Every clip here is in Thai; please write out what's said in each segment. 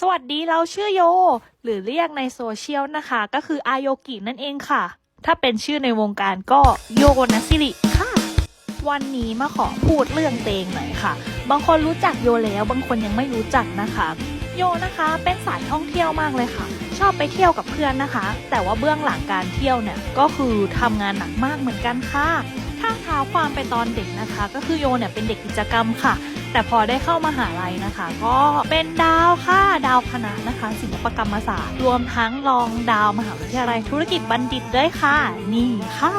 สวัสดีเราชื่อโย หรือเรียกในโซเชียลนะคะ ก็คืออาโยกินั่นเองค่ะ ถ้าเป็นชื่อในวงการก็โยนัสิริค่ะ วันนี้มาขอพูดเรื่องเตงหน่อยค่ะ บางคนรู้จักโยแล้วบางคนยังไม่รู้จักนะคะ โยนะคะเป็นสายท่องเที่ยวมากเลยค่ะ ชอบไปเที่ยวกับเพื่อนนะคะ แต่ว่าเบื้องหลังการเที่ยวเนี่ยก็คือทำงานหนักมากเหมือนกันค่ะถ้าเท้าความไปตอนเด็กนะคะ ก็คือโยเนี่ยเป็นเด็กกิจกรรมค่ะ แต่พอได้เข้ามาหาลัยนะคะ ก็เป็นดาวค่ะดาวคณะนะคะ ศิลปกรรมศาสตร์ รวมทั้งรองดาวมหาวิทยาลัยธุรกิจบัณฑิตด้วยค่ะ นี่ค่ะ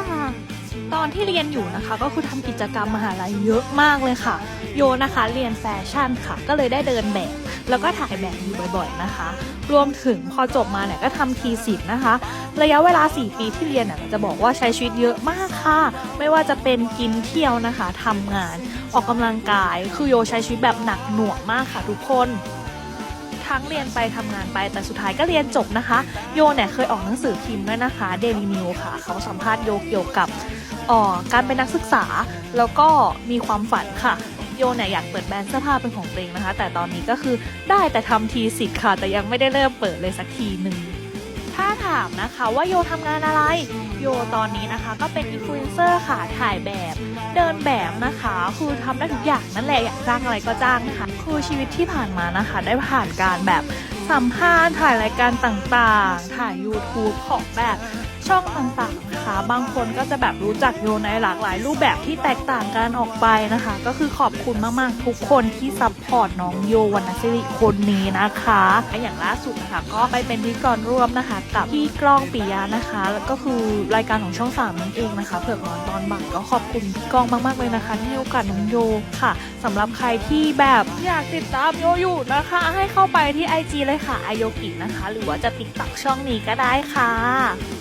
ตอนที่เรียนอยู่นะคะก็คือทำกิจกรรมมหาลัยเยอะมากเลยค่ะ โยนะคะเรียนแฟชั่นค่ะ ก็เลยได้เดินแบบ แล้วก็ถ่ายแบบอยู่บ่อยๆนะคะ รวมถึงพอจบมาเนี่ยก็ทำทีสิทธ์นะคะ ระยะเวลา 4 ปีที่เรียนเนี่ยจะบอกว่าใช้ชีวิตเยอะมากค่ะ ไม่ว่าจะเป็นกินเที่ยวนะคะทำงานออกกำลังกาย คือโยใช้ชีวิตแบบหนักหน่วงมากค่ะทุกคนทั้งเรียนไปทำงานไปแต่สุดท้ายก็เรียนจบนะคะ โยเนี่ยเคยออกหนังสือพิมพ์ด้วยนะคะ Daily New ค่ะ เขาสัมภาษณ์โยเกี่ยวกับออการเป็นนักศึกษา แล้วก็มีความฝันค่ะ โยเนี่ยอยากเปิดแบรนด์เสื้อผ้าเป็นของตัวเองนะคะ แต่ตอนนี้ก็คือได้แต่ทำทีสิทธิ์ค่ะ แต่ยังไม่ได้เริ่มเปิดเลยสักทีหนึ่งถ้าถามนะคะว่าโยทำงานอะไร โยตอนนี้นะคะ ก็เป็นอินฟลูเอนเซอร์ค่ะถ่ายแบบ เดินแบบนะคะ คือทำได้ทุกอย่างนั่นแหละอยากจ้างอะไรก็จ้างนะคะคือชีวิตที่ผ่านมานะคะ ได้ผ่านการแบบสัมภาษณ์ถ่ายรายการต่างๆ ถ่าย YouTube ของแบบ ช่องต่างๆนะคะ บางคนก็จะแบบรู้จักโยในหลากหลายรูปแบบที่แตกต่างกันออกไปนะคะ ก็คือขอบคุณมากๆ ทุกคนที่ซัพพอร์ตน้องโยวรรณศิริคนนี้นะคะอย่างล่าสุดนะคะ ก็ไปเป็นพิธีกรร่วมนะคะ กับพี่กล้องปิยะนะคะ แล้วก็คือรายการของช่องสามนั่นเองนะคะ เผือกร้อนตอนบ่ายก็ขอบคุณพี่กล้องมากๆเลยนะคะที่ให้โอกาสน้องโยค่ะสำหรับใครที่แบบอยากติดตามโยอยู่นะคะ ให้เข้าไปที่ IG เลยค่ะอโยกินะคะ หรือว่าจะติดต่อช่องนี้ก็ได้ค่ะ